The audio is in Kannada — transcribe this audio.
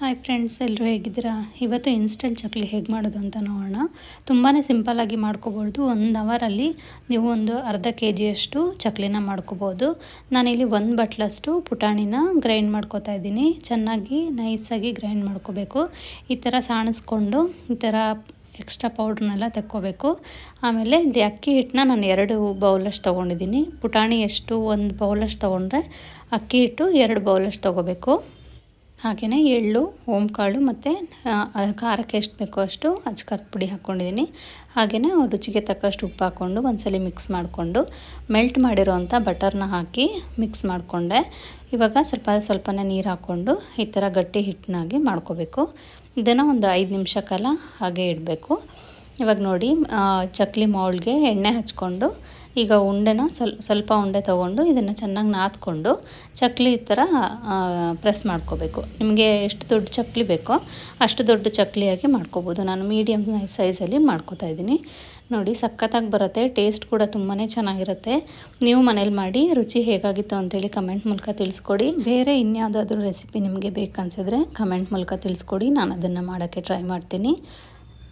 ಹಾಯ್ ಫ್ರೆಂಡ್ಸ್ ಎಲ್ಲರೂ ಹೇಗಿದ್ದೀರಾ? ಇವತ್ತು ಇನ್ಸ್ಟಂಟ್ ಚಕ್ಲಿ ಹೇಗೆ ಮಾಡೋದು ಅಂತ ನೋಡೋಣ. ತುಂಬಾ ಸಿಂಪಲ್ಲಾಗಿ ಮಾಡ್ಕೋಬೋದು. ಒಂದು ಅವರಲ್ಲಿ ನೀವು ಒಂದು ಅರ್ಧ ಕೆ ಜಿಯಷ್ಟು ಚಕ್ಲಿನ ಮಾಡ್ಕೋಬೋದು. ನಾನಿಲ್ಲಿ ಒಂದು ಬಟ್ಲಷ್ಟು ಪುಟಾಣಿನ ಗ್ರೈಂಡ್ ಮಾಡ್ಕೋತಾ ಇದ್ದೀನಿ. ಚೆನ್ನಾಗಿ ನೈಸಾಗಿ ಗ್ರೈಂಡ್ ಮಾಡ್ಕೋಬೇಕು. ಈ ಥರ ಸಾಣಿಸ್ಕೊಂಡು ಈ ಥರ ಎಕ್ಸ್ಟ್ರಾ ಪೌಡ್ರನ್ನೆಲ್ಲ ತಕ್ಕೋಬೇಕು. ಆಮೇಲೆ ಇದು ಅಕ್ಕಿ ಹಿಟ್ಟನ್ನ ನಾನು ಎರಡು ಬೌಲಷ್ಟು ತೊಗೊಂಡಿದ್ದೀನಿ. ಪುಟಾಣಿ ಎಷ್ಟು ಒಂದು ಬೌಲಷ್ಟು ತೊಗೊಂಡ್ರೆ ಅಕ್ಕಿ ಹಿಟ್ಟು ಎರಡು ಬೌಲಷ್ಟು ತೊಗೋಬೇಕು. ಹಾಗೆಯೇ ಎಳ್ಳು, ಓಂಕಾಳು ಮತ್ತು ಖಾರಕ್ಕೆ ಎಷ್ಟು ಬೇಕೋ ಅಷ್ಟು ಅಚ್ಕಾರದ ಪುಡಿ ಹಾಕ್ಕೊಂಡಿದ್ದೀನಿ. ಹಾಗೆಯೇ ರುಚಿಗೆ ತಕ್ಕಷ್ಟು ಉಪ್ಪು ಹಾಕ್ಕೊಂಡು ಒಂದ್ಸಲ ಮಿಕ್ಸ್ ಮಾಡಿಕೊಂಡು ಮೆಲ್ಟ್ ಮಾಡಿರೋವಂಥ ಬಟರ್ನ ಹಾಕಿ ಮಿಕ್ಸ್ ಮಾಡಿಕೊಂಡೆ. ಇವಾಗ ಸ್ವಲ್ಪ ಸ್ವಲ್ಪನೇ ನೀರು ಹಾಕ್ಕೊಂಡು ಈ ಥರ ಗಟ್ಟಿ ಹಿಟ್ಟನಾಗಿ ಮಾಡ್ಕೋಬೇಕು. ಇದನ್ನು ಒಂದು ಐದು ನಿಮಿಷ ಕಾಲ ಹಾಗೆ ಇಡಬೇಕು. ಇವಾಗ ನೋಡಿ ಚಕ್ಲಿ ಮೌಳ್ಗೆ ಎಣ್ಣೆ ಹಚ್ಕೊಂಡು, ಈಗ ಉಂಡೆನ ಸ್ವಲ್ಪ ಉಂಡೆ ತೊಗೊಂಡು ಇದನ್ನು ಚೆನ್ನಾಗಿ ನಾದ್ಕೊಂಡು ಚಕ್ಲಿ ಈ ಥರ ಪ್ರೆಸ್ ಮಾಡ್ಕೋಬೇಕು. ನಿಮಗೆ ಎಷ್ಟು ದೊಡ್ಡ ಚಕ್ಲಿ ಬೇಕೋ ಅಷ್ಟು ದೊಡ್ಡ ಚಕ್ಲಿಯಾಗಿ ಮಾಡ್ಕೋಬೋದು. ನಾನು ಮೀಡಿಯಮ್ ಸೈಜಲ್ಲಿ ಮಾಡ್ಕೋತಾ ಇದ್ದೀನಿ. ನೋಡಿ, ಸಖತ್ತಾಗಿ ಬರುತ್ತೆ ಟೇಸ್ಟ್ ಕೂಡ ತುಂಬಾ ಚೆನ್ನಾಗಿರುತ್ತೆ. ನೀವು ಮನೇಲಿ ಮಾಡಿ, ರುಚಿ ಹೇಗಾಗಿತ್ತು ಅಂತೇಳಿ ಕಮೆಂಟ್ ಮೂಲಕ ತಿಳಿಸ್ಕೊಡಿ. ಬೇರೆ ಇನ್ಯಾವುದಾದ್ರೂ ರೆಸಿಪಿ ನಿಮಗೆ ಬೇಕನ್ಸಿದ್ರೆ ಕಮೆಂಟ್ ಮೂಲಕ ತಿಳಿಸ್ಕೊಡಿ. ನಾನು ಅದನ್ನು ಮಾಡೋಕ್ಕೆ ಟ್ರೈ ಮಾಡ್ತೀನಿ.